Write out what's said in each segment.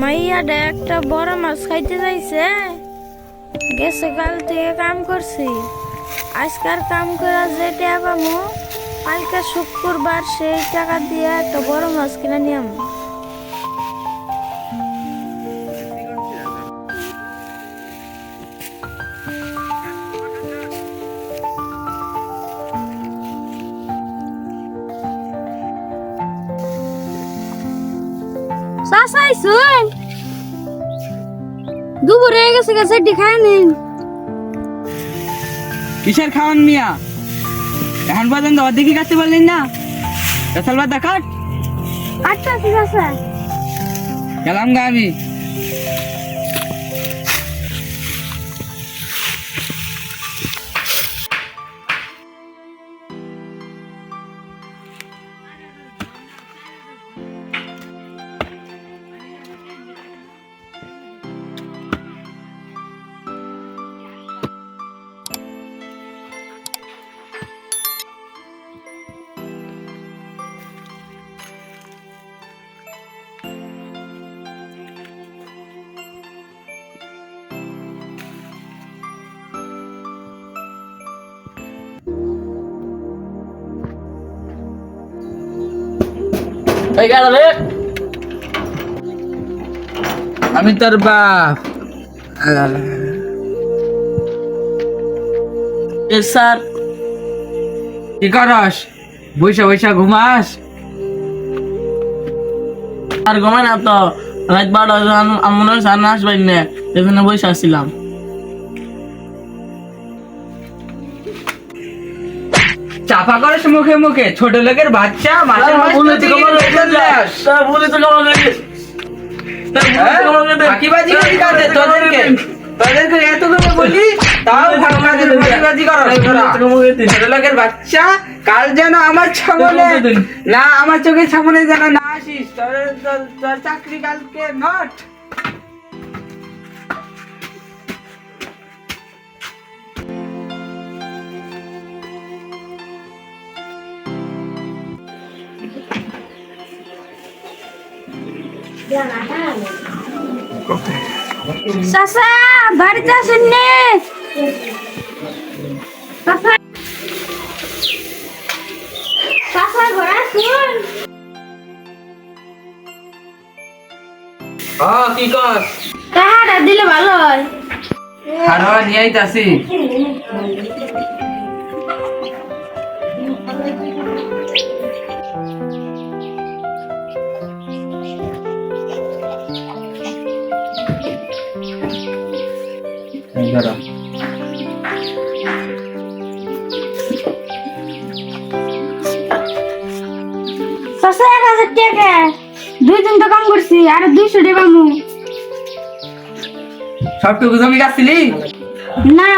মাইয়াটা একটা বড় মাছ খাইতে যাইছে। গেছে কাল থেকে কাম করছি। আজকার কাম করা যে টাকা পামু, কালকে শুক্রবার সেই টাকা দিয়ে একটা বড় মাছ কিনে নিয়ে শুন দুপুর হয়ে গেছে গেছে খায় নিন। কিসের খাওয়ান মিয়া? এখন পর্যন্ত অর্ধেকই কাটতে পারলেন না। পেশাল বাদ কাট। আচ্ছা ঠিক আছে। গেলাম গা আমি। আমি তোর বাপ। স্যার। কি করস? বৈশা বৈশা ঘুমাস? আর গমে না তো। রাত বারোটা আমি মনে হয় স্যার না। আসবেন না এখানে বসে আসছিলাম চাপা করিস মুখে মুখে ছোট লোকের বাচ্চা মাসের মাস দেস। হ্যাঁ? ফাঁকিবাজি করি কাদের? তোদেরকে। তোদেরকে এত করে বলি তাও ফাঁকিবাজি ফাঁকিবাজি করো ছোট লোকের বাচ্চা কাল যেন আমার সামনে না আমার চোখের সামনে যেন না আসিস তোর চাকরি কালকে নট। চাচা বাড়িতে আসেন নে চাচা চাচা ঘরে আসুন কি কর? দিলে ভালো হয় নিয়ে আইতাছি এই ধরো। এক হাজার টাকা। দুই দিন তো কাম করছি আর দুইশো টাকা মু সবটুকু জমি গাছছিলি না।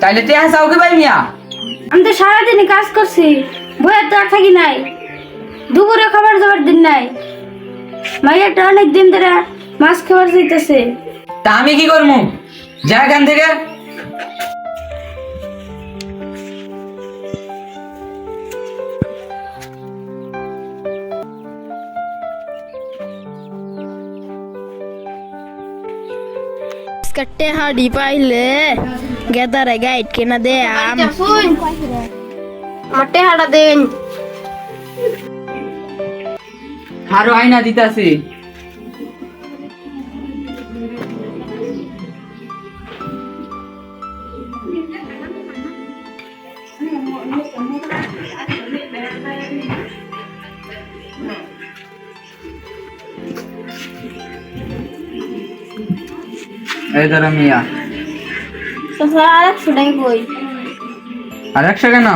তাইলে তে হাসাও কি ভাই মিয়া? আমি তো সারাদিনই কাজ করছি বইয়ের তো আর থাকি নাই দুপুরে খাবার দাবার দিন নাই। মাইয়াটা অনেক দিন ধরে মাছ খাবার চাইতেছে। তা আমি কি করব? যা এখান থেকে। কট্টে হাড়ি পাইলে গেদারে গাইড কেনা দে আম মটে হাড়া দেন আরও আয়না দিতাছি এই ধরো মিয়া। আর একশো টাকা কই আর একশো কেন?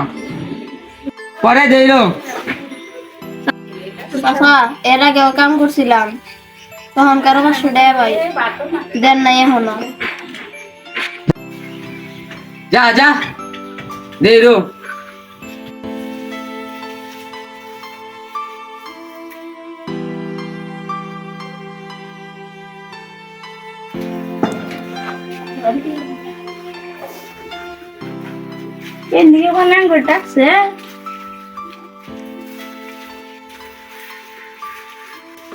পরে দিল চাচা এর আগেও কাম করছিলাম। তখন কারও পাঁচশো টাকা পাই দেন নাই এখনও। যা যা। দিল এদিকে কোনো আঙ্গুল ডাকছে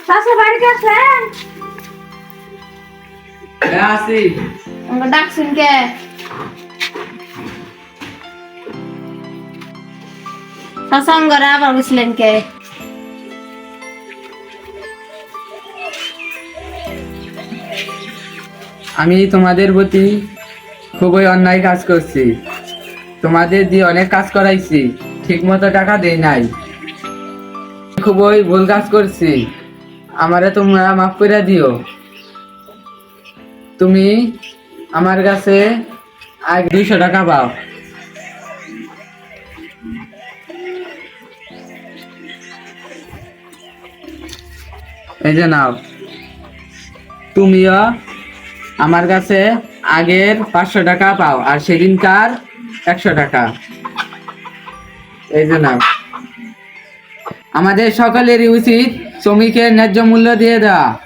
চাচা বাড়িতে আছেন আসি আমাকে ডাকছেন কে চাচা ঘরে আবার গেছিলেন কে আমি তোমাদের প্রতি খুবই অন্যায় কাজ করছি। তোমাদের দিয়ে অনেক কাজ করাইছি ঠিক মতো টাকা দেই নাই। খুবই ভুল কাজ করছি। আমারে তোমরা মাফ করে দিও। তুমি আমার কাছে আগ দুইশো টাকা পাও। এই যে নাও। তুমিও আমার কাছে আগের পাঁচশো টাকা পাও আর সেদিনকার একশো টাকা। এই যে নাও। আমাদের সকলেরই উচিত শ্রমিকের ন্যায্য মূল্য দিয়ে দেওয়া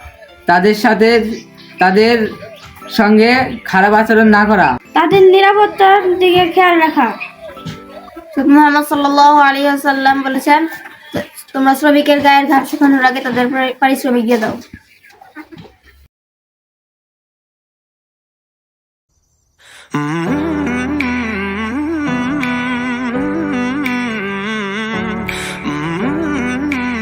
তাদের সাথে তাদের সঙ্গে খারাপ আচরণ না করা। তাদের নিরাপত্তার দিকে খেয়াল রাখা। মোহাম্মদ সাল্লাল্লাহু আলাইহি ওয়াসাল্লাম বলেছেন তোমরা শ্রমিকের গায়ের ঘাট শুকানোর আগে তাদের পারি- পারিশ্রমিক দিয়ে দাও।